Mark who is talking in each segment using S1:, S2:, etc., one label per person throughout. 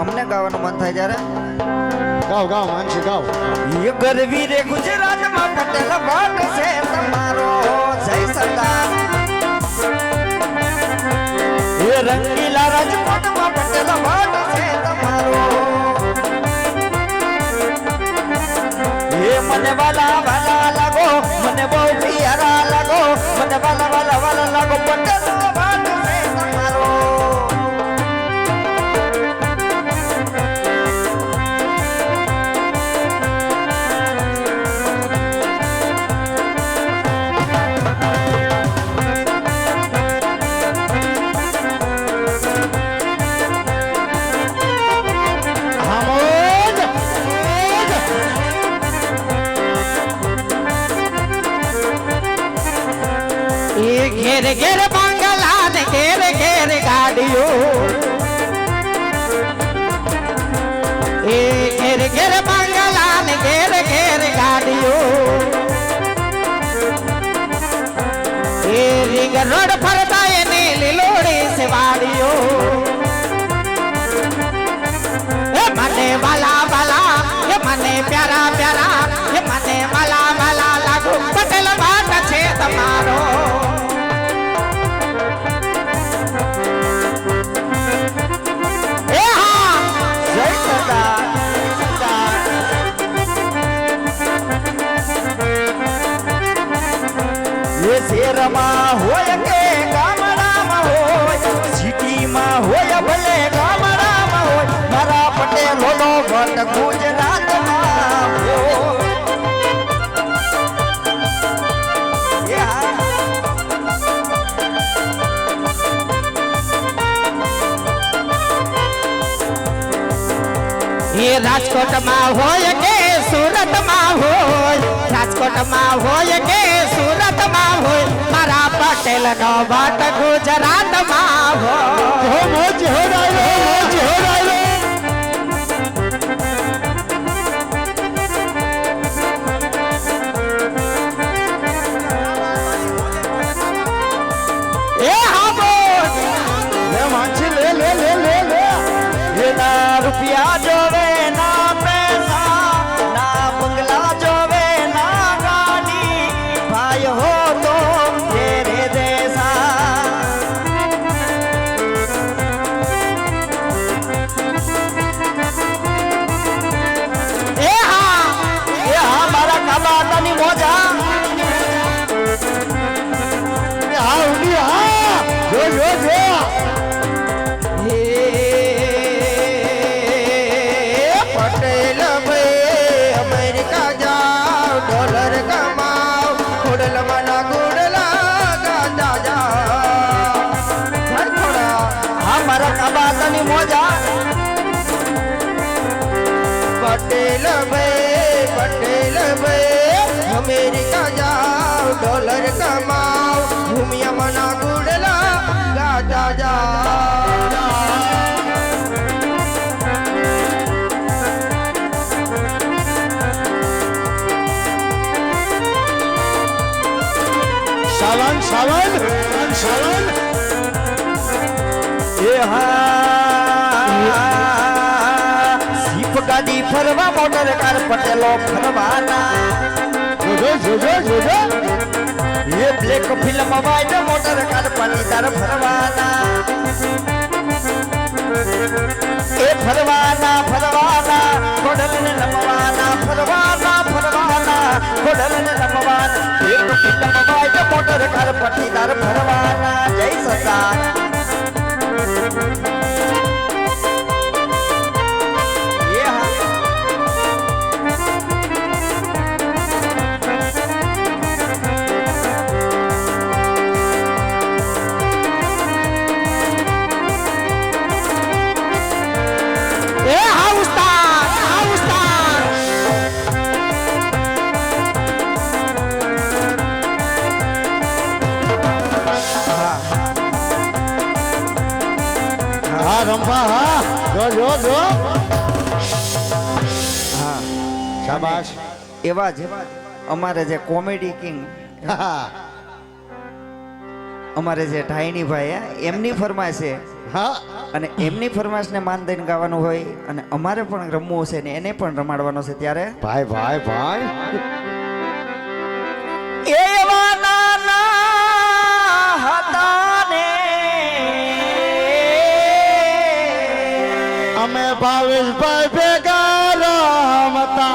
S1: અમને ગાવાનું મન થાય જ્યારે?
S2: ગાવ ગાવ માનસી ગાવ.
S1: એ ગરવી રે ગુજરાતમાં પટેલ વાટ છે તમારો જય સરદાર એ રંગીલા રાજકોટમાં પટેલ વાટ છે તમારો. એ મને વાલા વાલા લાગો મને બહુ પિયારા લાગો મને વાલા વાલા વાલા લાગો પટેલ
S3: એ ફરતા એને લીલોડી સેવાડીઓ. એ મને વાલા વાલા, એ મને પ્યારા પ્યારા, એ મને વાલા વાલા લાગુ. પટેલ વાત છે તમારો. એ
S1: શહેરમાં એ
S3: રાજકોટમાં હોય કે સુરતમાં હોય રાજકોટમાં હોય કે સુરતમાં હોય મારા પટેલ નો વટ ગુજરાતમાં હોય
S2: હો મોજ
S1: કમાવ ભૂમિયા મના ગુડલા ગાંડા જાવ
S2: સાવન
S1: ફરવા, મોટર કાર પટેલો ફરવાના.
S2: જોજો જોજો જોજો.
S1: એ black film white motor car Patidar ફરવાના. એ ફરવાના ફરવાના ખોડલને લમવાના ફરવાના ફરવાના ખોડલને લમવાના એક film white motor car Patidar ફરવાના. જય સરદાર હા.
S2: શાબાશ.
S1: એવા જ અમારે જે કોમેડી કિંગ અમારે જે ઢાઈની ભાઈ એમની ફરમાશ છે.
S2: હા.
S1: અને એમની ફરમાશને માન દઈને ગાવાનું હોય અને અમારે પણ રમવું છે ને એને પણ રમાડવાનો છે ત્યારે.
S2: ભાઈ ભાઈ ભાઈ. અમે ભાવેશભાઈ ભેગા રમતા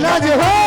S1: दिला जेव्हा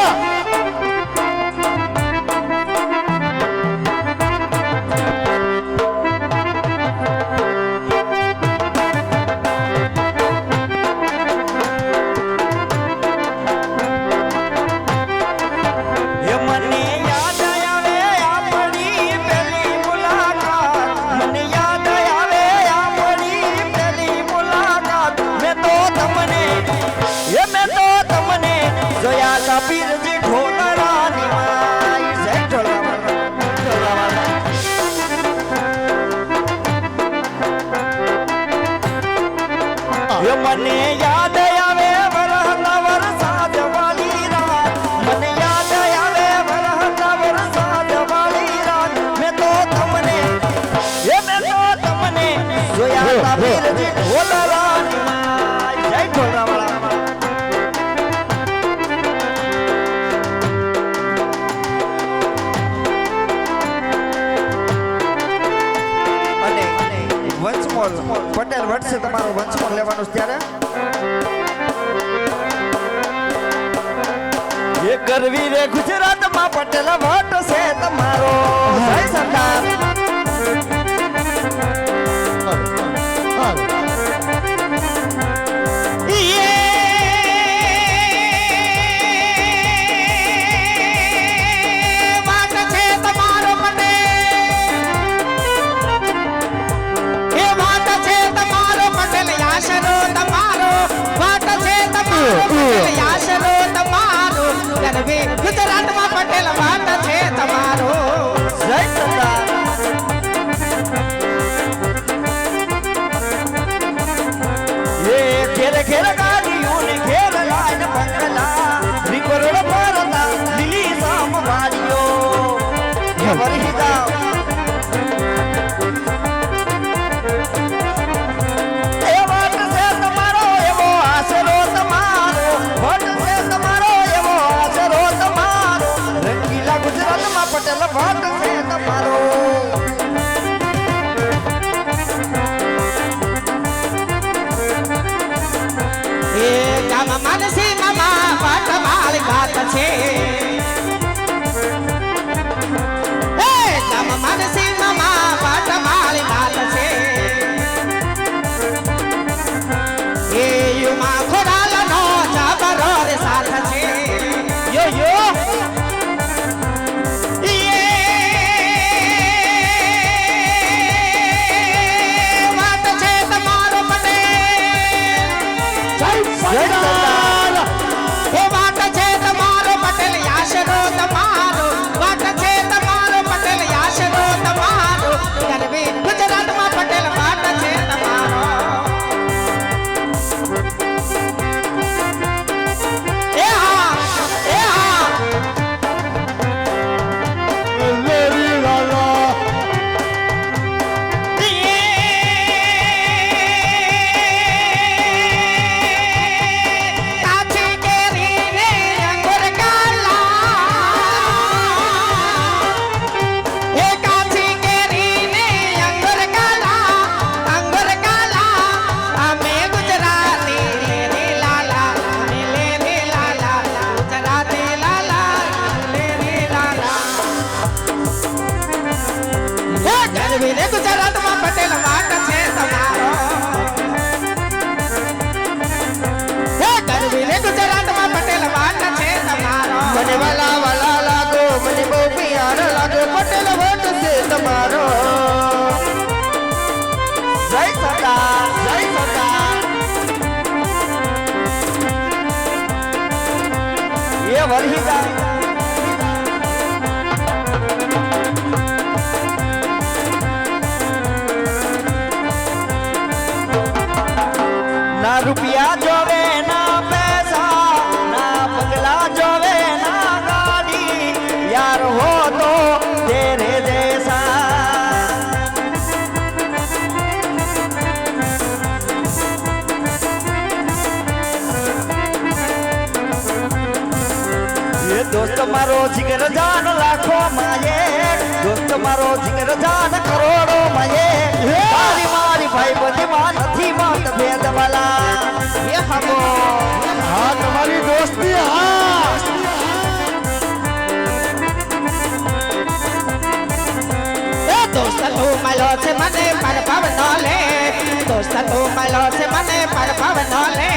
S1: પટેલ વટશે તમારું વંશમોલ લેવાનું ત્યારે. એ કરવી રે ગુજરાતમાં પટેલ વટ છે તમારો.
S3: ગુજરાતમાં પટેલ વાત છે તમારો.
S1: જય મારો જીગર જાન લાખો માયે દોસ્ત મારો જીગર જાન કરોડો માયે તારી મારી ભાઈ બધી માં નથી માત ભેદ વાલા
S3: એ હમો
S2: હા તમારી દોસ્તી હા
S3: એ દોસ્ત તું મળ્યો છે મને પરભાવ ન લે દોસ્ત તું મળ્યો છે મને પરભાવ ન લે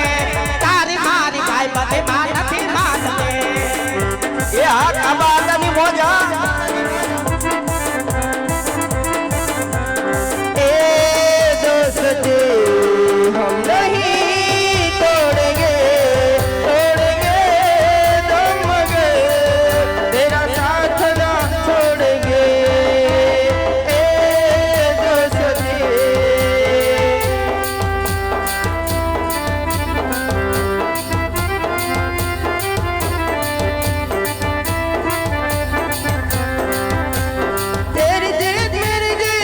S3: તારી મારી ભાઈ બધી માં નથી માનતે
S1: એ આ કાબાની મોજા